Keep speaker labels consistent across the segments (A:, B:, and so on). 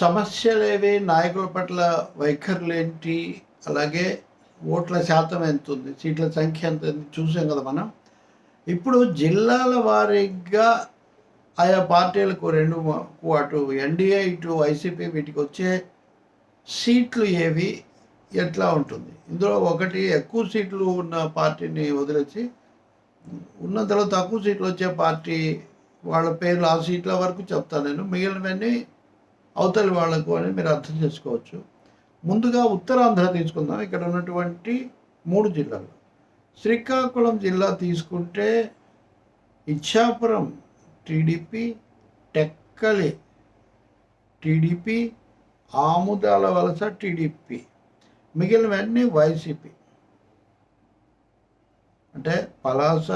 A: సమస్యలేవి నాయకుల పట్ల వైఖరులు ఏంటి అలాగే ఓట్ల శాతం ఎంత ఉంది సీట్ల సంఖ్య ఎంత ఉంది? చూసాం కదా మనం. ఇప్పుడు జిల్లాల వారీగా ఆయా పార్టీలకు రెండు అటు ఎన్డీఏ ఇటు వైసీపీ వీటికి వచ్చే సీట్లు ఏవి? ఎట్లా ఉంటుంది? ఇందులో ఒకటి ఎక్కువ సీట్లు ఉన్న పార్టీని వదిలేసి ఉన్నంతలో తక్కువ సీట్లు వచ్చే పార్టీ వాళ్ళ పేర్లు ఆ సీట్ల వరకు చెప్తాను నేను. మిగిలినవన్నీ అవతలి వాళ్ళకు అని మీరు అర్థం చేసుకోవచ్చు. ముందుగా ఉత్తరాంధ్ర తీసుకుందాం. ఇక్కడ ఉన్నటువంటి మూడు జిల్లాలు. శ్రీకాకుళం జిల్లా తీసుకుంటే Ichchapuram TDP Tekkali TDP Amudalavalasa TDP. మిగిలినవన్నీ వైసీపీ. అంటే పలాస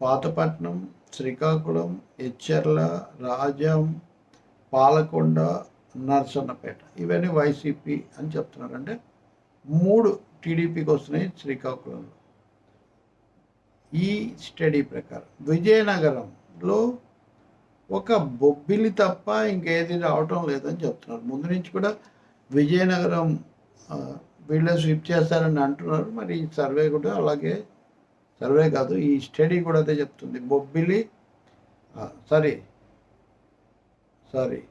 A: పాతపట్నం శ్రీకాకుళం ఎచ్చెర్ల రాజం పాలకొండ నర్సన్నపేట. ఇవన్నీ వైసీపీ అని చెప్తున్నారు అంటే మూడు టీడీపీకి వస్తున్నాయి శ్రీకాకుళంలో. ఈ స్టడీ ప్రకారం విజయనగరంలో ఒక బొబ్బిలి తప్ప ఇంకేది రావటం లేదని చెప్తున్నారు. ముందు నుంచి కూడా విజయనగరం వీళ్ళే స్విప్ చేస్తారని అంటున్నారు. మరి ఈ సర్వే కూడా అలాగే సర్వే కాదు ఈ స్టడీ కూడా అదే చెప్తుంది. Bobbili sorry sorry.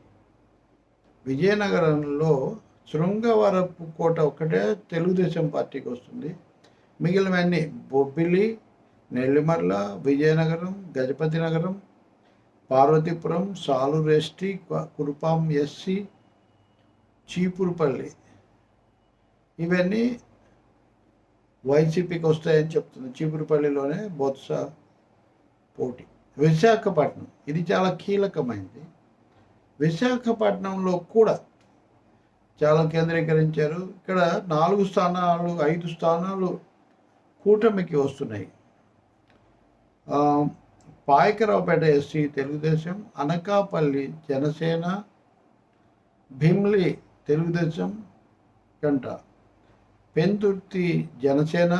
A: విజయనగరంలో శృంగవరపు కోట ఒకటే తెలుగుదేశం పార్టీకి వస్తుంది. మిగిలినవన్నీ Bobbili Nellimarla Vizianagaram Gajapathinagaram Parvathipuram Saluru ST Kurupam SC Cheepurupalli. ఇవన్నీ వైసీపీకి వస్తాయని చెప్తుంది చీపురుపల్లిలోనే బొత్స పోటీ. విశాఖపట్నం ఇది చాలా కీలకమైంది. విశాఖపట్నంలో కూడా చాలా కేంద్రీకరించారు. ఇక్కడ నాలుగు స్థానాలు ఐదు స్థానాలు కూటమికి వస్తున్నాయి. పాయకరావుపేట ఎస్సీ తెలుగుదేశం అనకాపల్లి జనసేన భీమ్లీ తెలుగుదేశం గంట. పెందుర్తి జనసేన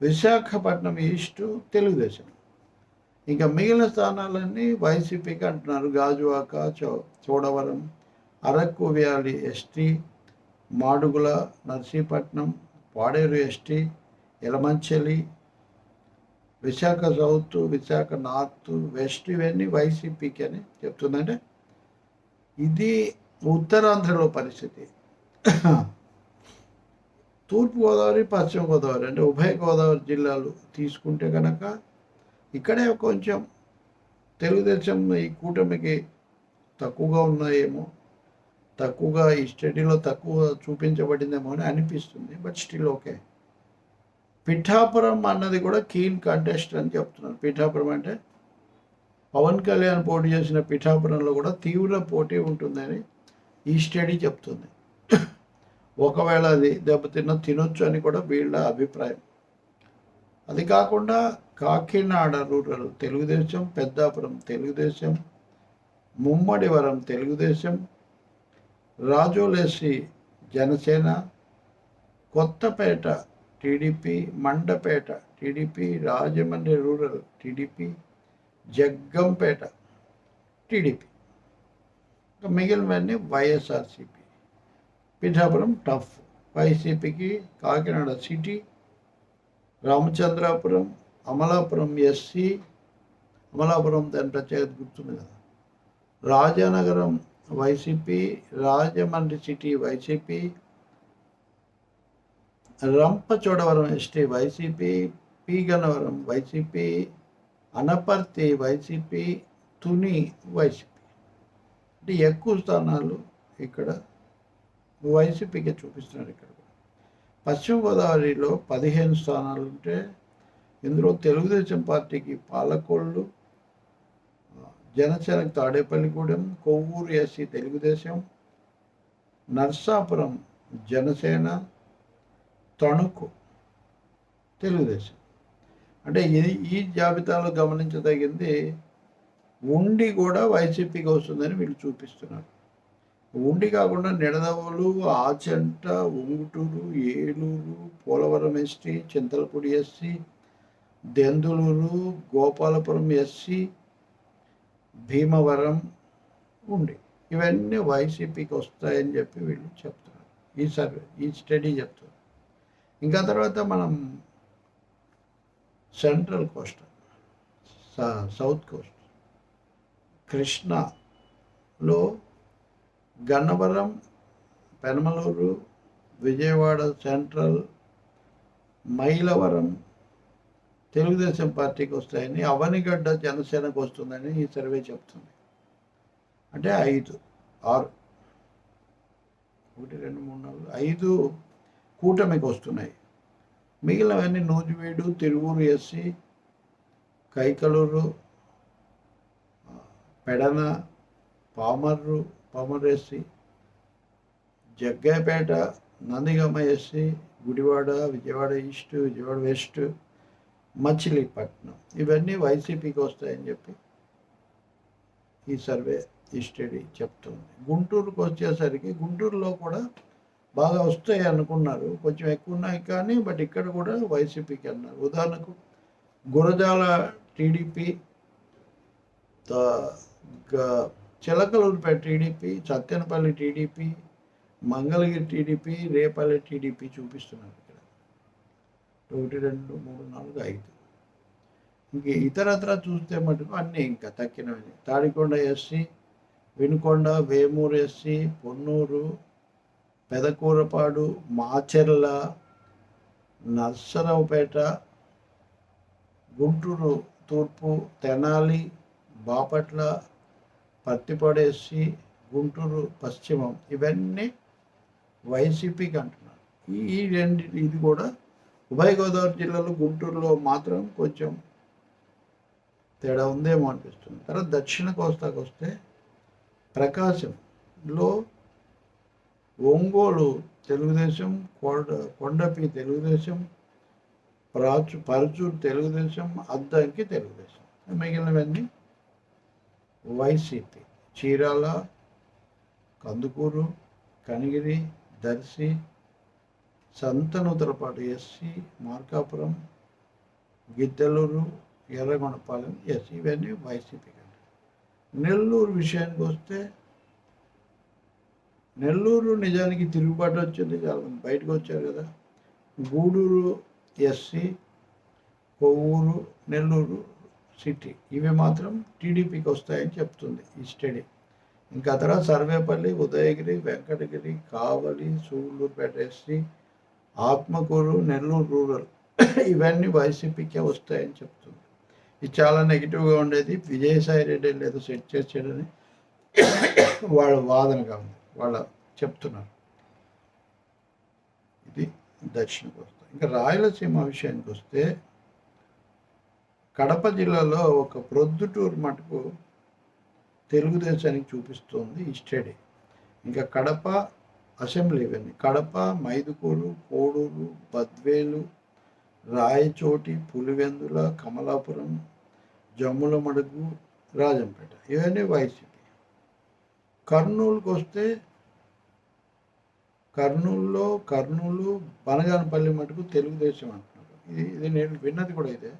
A: విశాఖపట్నం ఈస్టు తెలుగుదేశం. ఇంకా మిగిలిన స్థానాలన్నీ వైసీపీకి అంటున్నారు. గాజువాక చో Chodavaram Araku valley ST Madugula Narsipatnam Paderu ST Elamanchili Visakha south Visakha north west ఇవన్నీ వైసీపీకి అని చెప్తుందంటే ఇది ఉత్తరాంధ్రలో పరిస్థితి. తూర్పుగోదావరి పశ్చిమ గోదావరి అంటే ఉభయ గోదావరి జిల్లాలు తీసుకుంటే కనుక ఇక్కడే కొంచెం తెలుగుదేశం ఈ కూటమికి తక్కువగా ఉన్నాయేమో. తక్కువగా ఈ స్టడీలో తక్కువ చూపించబడిందేమో అని అనిపిస్తుంది బట్ స్టిల్ ఓకే. పిఠాపురం అన్నది కూడా కీన్ కంటెస్ట్ అని చెప్తున్నారు. పిఠాపురం అంటే పవన్ కళ్యాణ్ పోటీ చేసిన పిఠాపురంలో కూడా తీవ్ర పోటీ ఉంటుందని ఈ స్టడీ చెప్తుంది. ఒకవేళ అది దెబ్బతిన్న తినొచ్చు అని కూడా వీళ్ళ అభిప్రాయం. అది కాకుండా Kakinada rural Telugu Desam Peddapuram Telugu Desam Mummidivaram Telugu Desam రాజోలేసి Janasena Kothapeta TDP Mandapeta TDP Rajahmundry rural TDP Jaggampeta TDP. ఇంకా మిగిలినవన్నీ వైఎస్ఆర్సీపీ. పిఠాపురం టఫ్. వైసీపీకి కాకినాడ సిటీ రామచంద్రాపురం అమలాపురం ఎస్సీ అమలాపురం దాని ప్రత్యేకత గుర్తుంది కదా. Rajanagaram YCP Rajahmundry city YCP Rampachodavaram ST YCP P Gannavaram YCP Anaparthi YCP Tuni YCP అంటే ఎక్కువ స్థానాలు ఇక్కడ వైసీపీకి చూపిస్తున్నారు ఇక్కడ పశ్చిమ గోదావరిలో పదిహేను స్థానాలు ఉంటే ఇందులో తెలుగుదేశం పార్టీకి పాలకొల్లు జనసేనకు తాడేపల్లిగూడెం కొవ్వూరు ఎస్సీ తెలుగుదేశం నర్సాపురం జనసేన తణుకు తెలుగుదేశం. అంటే ఇది ఈ జాబితాలో గమనించదగింది ఉండి కూడా వైసీపీకి వస్తుందని వీళ్ళు చూపిస్తున్నారు. ఉండి కాకుండా Nidadavolu Achanta Unguturu Eluru Polavaram ST Chintalapudi SC Denduluru Gopalapuram SC Bhimavaram Undi. ఇవన్నీ వైసీపీకి వస్తాయని చెప్పి వీళ్ళు చెప్తున్నారు. ఈ సర్వే ఈ స్టడీ చెప్తున్నారు. ఇంకా తర్వాత మనం సెంట్రల్ కోస్ట్ సౌత్ కోస్ట్. కృష్ణలో గన్నవరం పెనమలూరు విజయవాడ సెంట్రల్ మైలవరం తెలుగుదేశం పార్టీకి వస్తాయని అవనిగడ్డ జనసేనకు వస్తుందని ఈ సర్వే చెప్తుంది. అంటే ఐదు ఆరు ఒకటి రెండు మూడు నాలుగు ఐదు కూటమికి వస్తున్నాయి. మిగిలినవన్నీ Nuzvid Tiruvuru SC Kaikaluru Pedana Pamarru Pamarru SC Jaggayyapeta Nandigama SC Gudivada Vijayawada east Vijayawada west Machilipatnam. ఇవన్నీ వైసీపీకి వస్తాయని చెప్పి ఈ సర్వే ఈ స్టడీ చెప్తుంది. గుంటూరుకు వచ్చేసరికి గుంటూరులో కూడా బాగా వస్తాయి అనుకున్నారు. కొంచెం ఎక్కువ ఉన్నాయి కానీ బట్ ఇక్కడ కూడా వైసీపీకి అన్నారు. ఉదాహరణకు Gurazala TDP Chilakaluripet TDP Sattenapalli TDP Mangalagiri TDP Repalle TDP చూపిస్తున్నారు. ఒకటి రెండు మూడు నాలుగు ఐదు. ఇంక ఇతరత్ర చూస్తే మటుకు అన్నీ ఇంకా తక్కినవి తాడికొండ ఎస్సీ వినుకొండ వేమూరు ఎస్సీ పొన్నూరు పెదకూరపాడు మాచెర్ల నర్సరావుపేట గుంటూరు తూర్పు తెనాలి బాపట్ల పత్తిపడేసి గుంటూరు పశ్చిమం. ఇవన్నీ వైసీపీకి అంటున్నారు. ఈ ఈ రెండు ఇది కూడా ఉభయ గోదావరి జిల్లాలో గుంటూరులో మాత్రం కొంచెం తేడా ఉందేమో అనిపిస్తుంది. తర్వాత దక్షిణ కోస్తాకు వస్తే ప్రకాశంలో ఒంగోలు తెలుగుదేశం కొండ కొండపి తెలుగుదేశం ప్రాచు పరచూరు తెలుగుదేశం అద్దంకి తెలుగుదేశం. మిగిలినవన్నీ YCP. Chirala Kandukur Kanigiri Darsi Santhanuthalapadu SC Markapuram Giddalur Yerragondapalem SC ఇవన్నీ వైసీపీ కంటే. నెల్లూరు విషయానికి వస్తే నెల్లూరు నిజానికి తిరుగుబాటు వచ్చింది చాలా మంది బయటకు వచ్చారు కదా. గూడూరు ఎస్సీ కొవ్వూరు నెల్లూరు సిటీ ఇవి మాత్రం టీడీపీకి వస్తాయని చెప్తుంది ఈ స్టడీ. ఇంకా తర్వాత సర్వేపల్లి ఉదయగిరి వెంకటగిరి కావలి సూళ్ళూరుపేట ఎస్సీ ఆత్మకూరు నెల్లూరు రూరల్. ఇవన్నీ వైసీపీకే వస్తాయని చెప్తుంది. ఇది చాలా నెగిటివ్గా ఉండేది. విజయసాయి రెడ్డి లేదో సెట్ చేసాడని వాళ్ళ వాదనగా ఉంది. వాళ్ళ చెప్తున్నారు. ఇది దక్షిణ కోస్తా ఇంకా రాయలసీమ విషయానికి వస్తే కడప జిల్లాలో ఒక ప్రొద్దుటూరు మటుకు తెలుగుదేశానికి చూపిస్తోంది ఈ స్టడీ. ఇంకా కడప అసెంబ్లీ ఇవన్నీ కడప మైదుకూరు కోడూరు బద్వేలు రాయచోటి పులివెందుల కమలాపురం జమ్ముల మడుగు రాజంపేట. ఇవన్నీ వైసీపీ. కర్నూలుకి వస్తే కర్నూలులో కర్నూలు బనగానపల్లి మటుకు తెలుగుదేశం అంటున్నారు. ఇది ఇది నేను విన్నది కూడా ఇదే.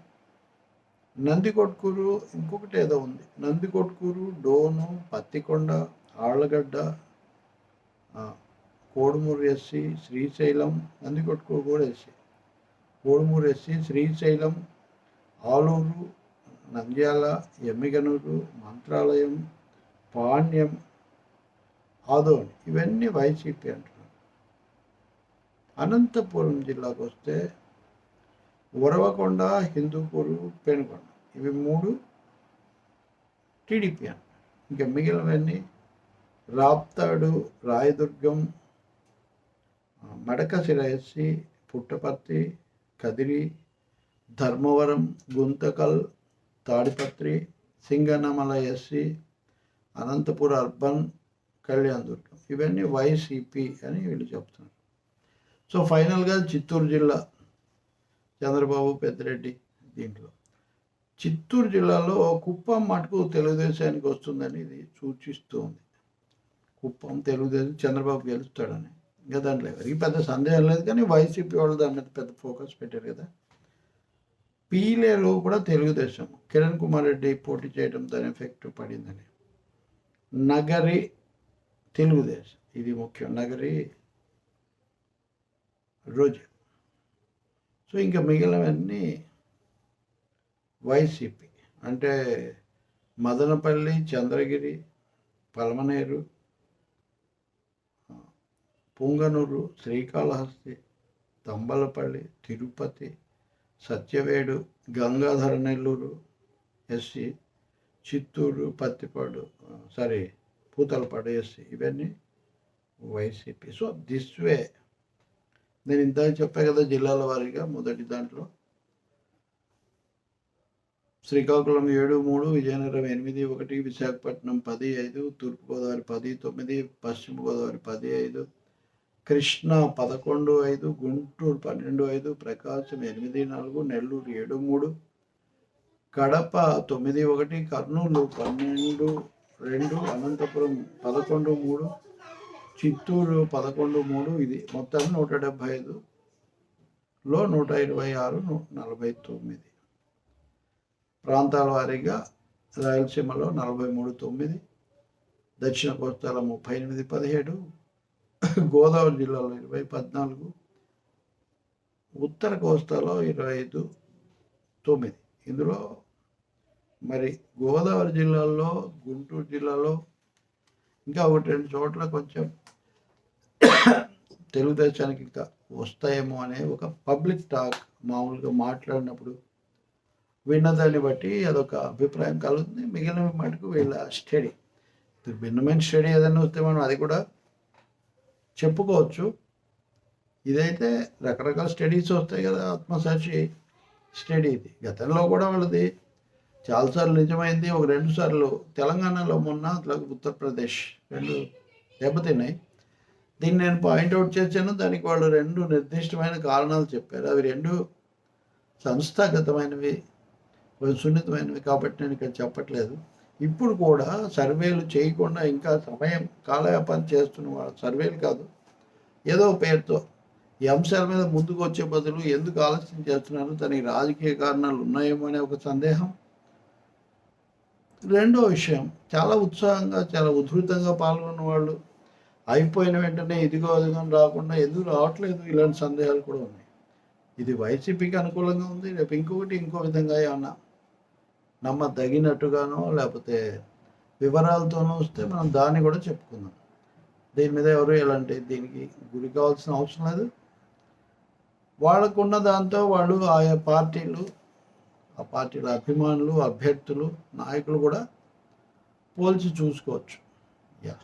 A: నందికొట్కూరు ఇంకొకటి ఏదో ఉంది. నందికొట్కూరు డోను పత్తికొండ ఆళ్ళగడ్డ కోడుమూరు ఎస్సీ శ్రీశైలం నందికొట్కూరు కూడా ఎస్సీ. కోడుమూరు ఎస్సీ శ్రీశైలం ఆలూరు నంద్యాల ఎమ్మిగనూరు మంత్రాలయం పాణ్యం ఆదోని. ఇవన్నీ వైసీపీ అంటున్నారు. అనంతపురం జిల్లాకు వస్తే ఉరవకొండ హిందూపూరు పెనుకొండ. ఇవి మూడు టీడీపీ అంటారు ఇంకా మిగిలినవన్నీ రాప్తాడు రాయదుర్గం మడక Madakasira SC Puttaparthi Kadiri Dharmavaram Guntakal Tadipatri Singanamala SC Anantapur urban Kalyandurg ఇవన్నీ వైసీపీ అని వీళ్ళు చెప్తున్నారు. సో ఫైనల్గా చిత్తూరు జిల్లా చంద్రబాబు పెద్దిరెడ్డి దీంట్లో. చిత్తూరు జిల్లాలో కుప్పం మటుకు తెలుగుదేశానికి వస్తుందని ఇది సూచిస్తుంది. కుప్పం తెలుగుదేశం చంద్రబాబు గెలుస్తాడని. ఇంకా దాంట్లో ఎవరికి పెద్ద సందేహం లేదు కానీ వైసీపీ వాళ్ళు దాని మీద పెద్ద ఫోకస్ పెట్టారు కదా. పీలేలో కూడా తెలుగుదేశం. కిరణ్ కుమార్ రెడ్డి పోటీ చేయడం దాని ఎఫెక్ట్ పడిందని. నగరి తెలుగుదేశం. ఇది ముఖ్యం. నగరి రోజు. సో ఇంకా మిగిలినవన్నీ వైసీపీ. అంటే Madanapalle Chandragiri Palamaner Punganur Srikalahasti Thamballapalle Tirupati Satyavedu Gangadhara Nellore SC Chittoor Pattipadu sorry Puthalapattu SC ఇవన్నీ వైసీపీ. So this way. నేను ఇంత చెప్పా కదా జిల్లాల వారీగా మొదటి దాంట్లో. శ్రీకాకుళం ఏడు మూడు విజయనగరం ఎనిమిది ఒకటి విశాఖపట్నం పది ఐదు తూర్పుగోదావరి పది తొమ్మిది పశ్చిమ గోదావరి పది ఐదు కృష్ణా పదకొండు ఐదు గుంటూరు పన్నెండు ఐదు ప్రకాశం ఎనిమిది నాలుగు నెల్లూరు ఏడు మూడు కడప తొమ్మిది ఒకటి కర్నూలు పన్నెండు రెండు అనంతపురం పదకొండు మూడు చిత్తూరు పదకొండు మూడు ఇది మొత్తం నూట డెబ్భై ఐదులో నూట ఇరవై ఆరు నలభై తొమ్మిది. ప్రాంతాల వారీగా రాయలసీమలో నలభై మూడు తొమ్మిది దక్షిణ కోస్తాలో ముప్పై ఎనిమిది పదిహేడు గోదావరి జిల్లాలో ఇరవై పద్నాలుగు ఉత్తర కోస్తాలో ఇరవై ఐదు తొమ్మిది. ఇందులో మరి గోదావరి జిల్లాలో గుంటూరు జిల్లాలో ఇంకా ఒకటి రెండు చోట్ల కొంచెం తెలుగుదేశానికి ఇంకా వస్తాయేమో అనే ఒక పబ్లిక్ టాక్ మామూలుగా మాట్లాడినప్పుడు విన్నదాన్ని బట్టి అదొక అభిప్రాయం కలుగుతుంది. మిగిలిన మటుకు వీళ్ళ స్టడీ. భిన్నమైన స్టడీ ఏదైనా వస్తే మనం అది కూడా చెప్పుకోవచ్చు. ఇదైతే రకరకాల స్టడీస్ వస్తాయి కదా ఆత్మసాక్షి స్టడీ. ఇది గతంలో కూడా వాళ్ళది చాలాసార్లు నిజమైంది. ఒక రెండు సార్లు తెలంగాణలో మొన్న అట్లాగే ఉత్తరప్రదేశ్ రెండు దెబ్బతిన్నాయి. దీన్ని నేను పాయింట్అవుట్ చేశాను. దానికి వాళ్ళు రెండు నిర్దిష్టమైన కారణాలు చెప్పారు. అవి రెండు సంస్థాగతమైనవి సున్నితమైనవి కాబట్టి నేను ఇక్కడ చెప్పట్లేదు. ఇప్పుడు కూడా సర్వేలు చేయకుండా ఇంకా సమయం కాలయాపన చేస్తున్న వాళ్ళు సర్వేలు కాదు. ఏదో పేరుతో ఈ అంశాల మీద ముందుకు వచ్చే బదులు ఎందుకు ఆలస్యం చేస్తున్నారు? దానికి రాజకీయ కారణాలు ఉన్నాయేమో అనే ఒక సందేహం. రెండో విషయం చాలా ఉత్సాహంగా చాలా ఉధృతంగా పాల్గొన్న వాళ్ళు అయిపోయిన వెంటనే ఇదిగో అదిగో రాకుండా ఎందుకు రావట్లేదు? ఇలాంటి సందేహాలు కూడా ఉన్నాయి. ఇది వైసీపీకి అనుకూలంగా ఉంది రేపు ఇంకొకటి ఇంకో విధంగా ఏమన్నా నమ్మదగినట్టుగానో లేకపోతే వివరాలతోనో వస్తే మనం దాన్ని కూడా చెప్పుకుందాం. దీని మీద ఎవరు ఎలాంటి దీనికి గురి కావాల్సిన అవసరం లేదు. వాళ్ళకున్న దాంతో వాళ్ళు ఆయా పార్టీలు ఆ పార్టీల అభిమానులు అభ్యర్థులు నాయకులు కూడా పోల్చి చూసుకోవచ్చు. యా.